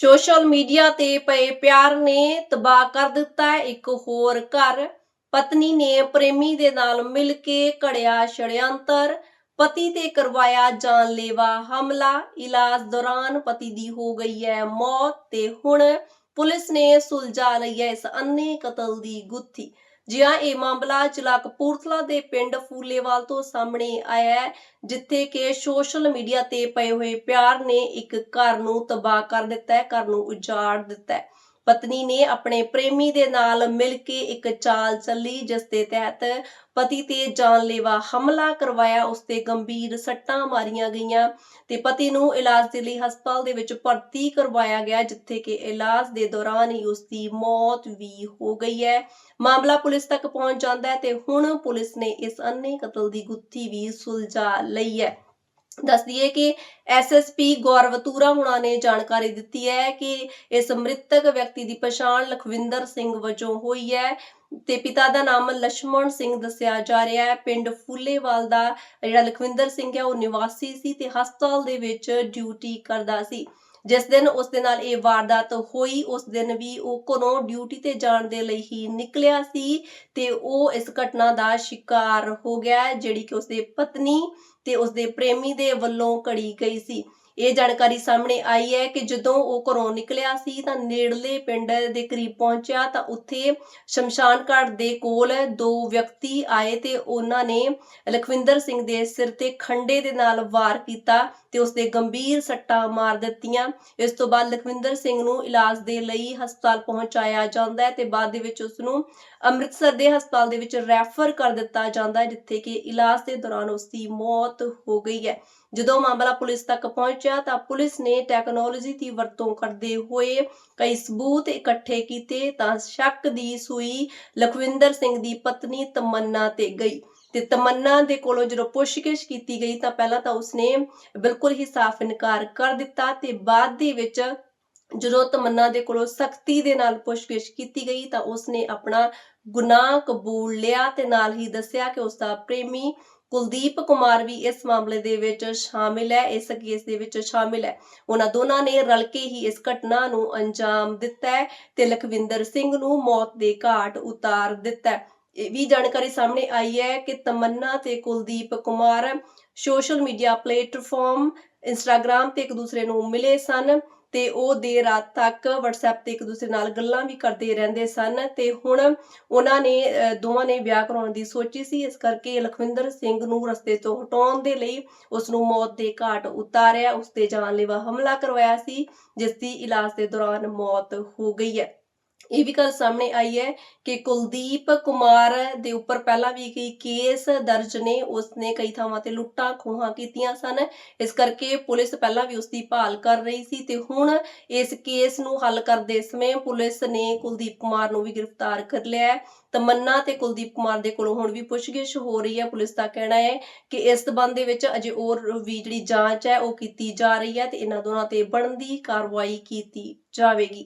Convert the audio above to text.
Social media ਤੇ ਪਏ ਪਿਆਰ ਨੇ ਤਬਾਹ ਕਰ ਦਿੱਤਾ ਹੈ। ਇੱਕ ਹੋਰ ਘਰ, ਪਤਨੀ ਨੇ ਪ੍ਰੇਮੀ ਦੇ ਨਾਲ ਮਿਲ ਕੇ ਘੜਿਆ ਛੜਯੰਤਰ ਪਤੀ ਤੇ ਕਰਵਾਇਆ ਜਾਨਲੇਵਾ ਹਮਲਾ। ਇਲਾਜ ਦੌਰਾਨ ਪਤੀ ਦੀ ਹੋ ਗਈ ਹੈ ਮੌਤ ਤੇ ਹੁਣ ਪੁਲਿਸ ਨੇ ਸੁਲਝਾ ਲਈ ਹੈ ਇਸ ਅੰਨੇ ਕਤਲ ਦੀ ਗੁੱਥੀ। ਜਿਹਾ ਇਹ ਮਾਮਲਾ ਜ਼ਿਲ੍ਹਾ ਕਪੂਰਥਲਾ ਦੇ ਪਿੰਡ ਫੂਲੇਵਾਲ ਤੋਂ ਸਾਹਮਣੇ ਆਇਆ ਹੈ, ਜਿੱਥੇ ਕਿ ਸੋਸ਼ਲ ਮੀਡੀਆ ਤੇ ਪਏ ਹੋਏ ਪਿਆਰ ਨੇ ਇੱਕ ਘਰ ਨੂੰ ਤਬਾਹ ਕਰ ਦਿੱਤਾ ਹੈ, ਘਰ ਨੂੰ ਉਜਾੜ ਦਿੱਤਾ ਹੈ। ਪਤਨੀ ਨੇ ਆਪਣੇ ਪ੍ਰੇਮੀ ਦੇ ਨਾਲ ਮਿਲ ਕੇ ਇੱਕ ਚਾਲ ਚੱਲੀ, ਜਿਸ ਦੇ ਤਹਿਤ ਪਤੀ ਤੇ ਜਾਨਲੇਵਾ ਹਮਲਾ ਕਰਵਾਇਆ। ਉਸ ਤੇ ਗੰਭੀਰ ਸੱਟਾਂ ਮਾਰੀਆਂ ਗਈਆਂ ਤੇ ਪਤੀ ਨੂੰ ਇਲਾਜ ਦੇ ਲਈ ਹਸਪਤਾਲ ਦੇ ਵਿੱਚ ਭਰਤੀ ਕਰਵਾਇਆ ਗਿਆ, ਜਿੱਥੇ ਕਿ ਇਲਾਜ ਦੇ ਦੌਰਾਨ ਹੀ ਉਸ ਦੀ ਮੌਤ ਵੀ ਹੋ ਗਈ ਹੈ। ਮਾਮਲਾ ਪੁਲਿਸ ਤੱਕ ਪਹੁੰਚ ਜਾਂਦਾ ਹੈ ਤੇ ਹੁਣ ਪੁਲਿਸ ਨੇ ਇਸ ਅੰਨੇ ਕਤਲ ਦੀ ਗੁੱਥੀ ਵੀ ਸੁਲਝਾ ਲਈ ਹੈ। ਦੱਸ ਦਈਏ ਕਿ ਐਸਐਸਪੀ ਗੌਰਵਤੂਰਾ ਹੁਣਾ ਨੇ ਜਾਣਕਾਰੀ ਦਿੱਤੀ ਹੈ ਕਿ ਇਸ ਮ੍ਰਿਤਕ ਵਿਅਕਤੀ ਦੀ ਪਛਾਣ ਲਖਵਿੰਦਰ ਸਿੰਘ ਵਜੋਂ ਹੋਈ ਹੈ ਤੇ ਪਿਤਾ ਦਾ ਨਾਮ ਲక్ష్మణ ਸਿੰਘ ਦੱਸਿਆ ਜਾ ਰਿਹਾ ਹੈ। ਪਿੰਡ ਫੂਲੇਵਾਲ ਦਾ ਜਿਹੜਾ ਲਖਵਿੰਦਰ ਸਿੰਘ ਹੈ, ਉਹ ਨਿਵਾਸੀ ਸੀ ਤੇ ਹਸਪਤਾਲ ਦੇ ਵਿੱਚ ਡਿਊਟੀ ਕਰਦਾ ਸੀ। ਜਿਸ ਦਿਨ ਉਸ ਦੇ ਨਾਲ ਇਹ ਵਾਰਦਾਤ ਹੋਈ, ਉਸ ਦਿਨ ਵੀ ਉਹ ਘਰੋਂ ਡਿਊਟੀ ਤੇ ਜਾਣ ਦੇ ਲਈ ਹੀ ਨਿਕਲਿਆ ਸੀ ਤੇ ਉਹ ਇਸ ਘਟਨਾ ਦਾ ਸ਼ਿਕਾਰ ਹੋ ਗਿਆ, ਜਿਹੜੀ ਕਿ ਉਸਦੇ ਪਤਨੀ ਤੇ ਉਸਦੇ ਪ੍ਰੇਮੀ ਦੇ ਵੱਲੋਂ ਕੜੀ ਗਈ ਸੀ। ਇਹ ਜਾਣਕਾਰੀ ਸਾਹਮਣੇ ਆਈ ਹੈ ਕਿ ਜਦੋਂ ਉਹ ਘਰੋਂ ਨਿਕਲਿਆ ਸੀ ਤਾਂ ਨੇੜਲੇ ਪਿੰਡ ਦੇ ਕਰੀਬ ਪਹੁੰਚਿਆ ਤਾਂ ਉੱਥੇ ਸ਼ਮਸ਼ਾਨ ਘਾਟ ਦੇ ਕੋਲ ਦੋ ਵਿਅਕਤੀ ਆਏ ਤੇ ਉਹਨਾਂ ਨੇ ਲਖਵਿੰਦਰ ਸਿੰਘ ਦੇ ਸਿਰ ਤੇ ਖੰਡੇ ਦੇ ਨਾਲ ਵਾਰ ਕੀਤਾ ਤੇ ਉਸਦੇ ਗੰਭੀਰ ਸੱਟਾਂ ਮਾਰ ਦਿੱਤੀਆਂ। ਇਸ ਤੋਂ ਬਾਅਦ ਲਖਵਿੰਦਰ ਸਿੰਘ ਨੂੰ ਇਲਾਜ ਦੇ ਲਈ ਹਸਪਤਾਲ ਪਹੁੰਚਾਇਆ ਜਾਂਦਾ ਹੈ ਤੇ ਬਾਅਦ ਦੇ ਵਿੱਚ ਉਸ ਨੂੰ ਅੰਮ੍ਰਿਤਸਰ ਦੇ ਹਸਪਤਾਲ ਦੇ ਵਿੱਚ ਰੈਫਰ ਕਰ ਦਿੱਤਾ ਜਾਂਦਾ ਹੈ, ਜਿੱਥੇ ਕਿ ਇਲਾਜ ਦੇ ਦੌਰਾਨ ਉਸ ਦੀ ਮੌਤ ਹੋ ਗਈ ਹੈ। ਜਦੋਂ ਮਾਮਲਾ ਪੁਲਿਸ ਤੱਕ ਪਹੁੰਚ ਪਹੁੰਚਿਆ ਤਾਂ ਪੁਲਿਸ ਨੇ ਟੈਕਨੋਲੋਜੀ ਦੀ ਵਰਤੋਂ ਕਰਦੇ ਹੋਏ ਕਈ ਸਬੂਤ ਇਕੱਠੇ ਕੀਤੇ ਤਾਂ ਸ਼ੱਕ ਦੀ ਸੂਈ ਲਖਵਿੰਦਰ ਸਿੰਘ ਦੀ ਪਤਨੀ ਤਮੰਨਾ ਤੇ ਗਈ ਤੇ ਤਮੰਨਾ ਦੇ ਕੋਲੋਂ ਜਦੋਂ ਪੁੱਛਗਿੱਛ ਕੀਤੀ ਗਈ ਤਾਂ ਪਹਿਲਾਂ ਤਾਂ ਉਸਨੇ ਬਿਲਕੁਲ ਹੀ ਸਾਫ਼ ਇਨਕਾਰ ਕਰ ਦਿੱਤਾ ਤੇ ਬਾਅਦ ਦੇ ਵਿੱਚ ਜਦੋਂ ਤਮੰਨਾ ਦੇ ਕੋਲੋਂ ਸਖਤੀ ਦੇ ਨਾਲ ਪੁੱਛਗਿੱਛ ਕੀਤੀ ਗਈ ਤਾਂ ਉਸਨੇ ਆਪਣਾ ਗੁਨਾਹ ਕਬੂਲ ਲਿਆ ਤੇ ਨਾਲ ਹੀ ਦੱਸਿਆ ਕਿ ਉਸ ਦਾ ਪ੍ਰੇਮੀ ਕੁਲਦੀਪ ਕੁਮਾਰ ਵੀ ਇਸ ਮਾਮਲੇ ਦੇ ਵਿੱਚ ਸ਼ਾਮਿਲ ਹੈ, ਇਸ ਕੇਸ ਦੇ ਵਿੱਚ ਸ਼ਾਮਿਲ ਹੈ। ਉਹਨਾਂ ਦੋਨਾਂ ਨੇ ਰਲ ਕੇ ਹੀ ਇਸ ਘਟਨਾ ਨੂੰ ਅੰਜਾਮ ਦਿੱਤਾ ਹੈ ਤੇ ਲਖਵਿੰਦਰ ਸਿੰਘ ਨੂੰ ਮੌਤ ਦੇ ਘਾਟ ਉਤਾਰ ਦਿੱਤਾ ਹੈ। ਇਹ ਵੀ ਜਾਣਕਾਰੀ ਸਾਹਮਣੇ ਆਈ ਹੈ ਕਿ ਤਮੰਨਾ ਤੇ Kuldeep Kumar social media platform Instagram ਤੇ ਇੱਕ ਦੂਸਰੇ ਨੂੰ ਮਿਲੇ ਸਨ। ਤੇ ਉਹ ਦੇਰ ਰਾਤ ਤੱਕ WhatsApp ਤੇ ਇੱਕ ਦੂਸਰੇ ਨਾਲ ਗੱਲਾਂ ਵੀ ਕਰਦੇ ਰਹਿੰਦੇ ਸਨ ਤੇ ਹੁਣ ਉਹਨਾਂ ਨੇ ਦੋਵਾਂ ਨੇ ਵਿਆਹ ਕਰਾਉਣ ਦੀ ਸੋਚੀ ਸੀ। ਇਸ ਕਰਕੇ ਲਖਵਿੰਦਰ ਸਿੰਘ ਨੂੰ ਰਸਤੇ ਤੋਂ ਹਟਾਉਣ ਦੇ ਲਈ ਉਸ ਨੂੰ ਮੌਤ ਦੇ ਘਾਟ ਉਤਾਰਿਆ। ਉਸ ਤੇ ਜਾਨਲੇਵਾ ਹਮਲਾ ਕਰਵਾਇਆ ਸੀ, ਜਿਸ ਦੀ ਇਲਾਜ ਦੇ ਦੌਰਾਨ ਮੌਤ ਹੋ ਗਈ ਹੈ। ਇਹ ਵੀ ਗੱਲ ਸਾਹਮਣੇ ਆਈ ਹੈ ਕਿ ਕੁਲਦੀਪ ਕੁਮਾਰ ਦੇ ਉੱਪਰ ਪਹਿਲਾਂ ਵੀ ਕਈ ਕੇਸ ਦਰਜ ਨੇ, ਉਸਨੇ ਕਈ ਥਾਵਾਂ ਤੇ ਲੁੱਟਾਂ ਖੋਹਾਂ ਕੀਤੀਆਂ ਸਨ। ਇਸ ਕਰਕੇ ਪੁਲਿਸ ਪਹਿਲਾਂ ਵੀ ਉਸ ਦੀ ਭਾਲ ਕਰ ਰਹੀ ਸੀ ਤੇ ਹੁਣ ਇਸ ਕੇਸ ਨੂੰ ਹੱਲ ਕਰਦੇ ਸਮੇਂ ਪੁਲਿਸ ਨੇ ਕੁਲਦੀਪ ਕੁਮਾਰ ਨੂੰ ਵੀ ਗ੍ਰਿਫਤਾਰ ਕਰ ਲਿਆ ਹੈ। ਤਮੰਨਾ ਤੇ ਕੁਲਦੀਪ ਕੁਮਾਰ ਦੇ ਕੋਲੋਂ ਹੁਣ ਵੀ ਪੁੱਛਗਿੱਛ ਹੋ ਰਹੀ ਹੈ। ਪੁਲਿਸ ਦਾ ਕਹਿਣਾ ਹੈ ਕਿ ਇਸ ਸਬੰਧ ਦੇ ਵਿੱਚ ਅਜੇ ਹੋਰ ਵੀ ਜਿਹੜੀ ਜਾਂਚ ਹੈ ਉਹ ਕੀਤੀ ਜਾ ਰਹੀ ਹੈ ਤੇ ਇਹਨਾਂ ਦੋਨਾਂ ਤੇ ਬਣਦੀ ਕਾਰਵਾਈ ਕੀਤੀ ਜਾਵੇਗੀ।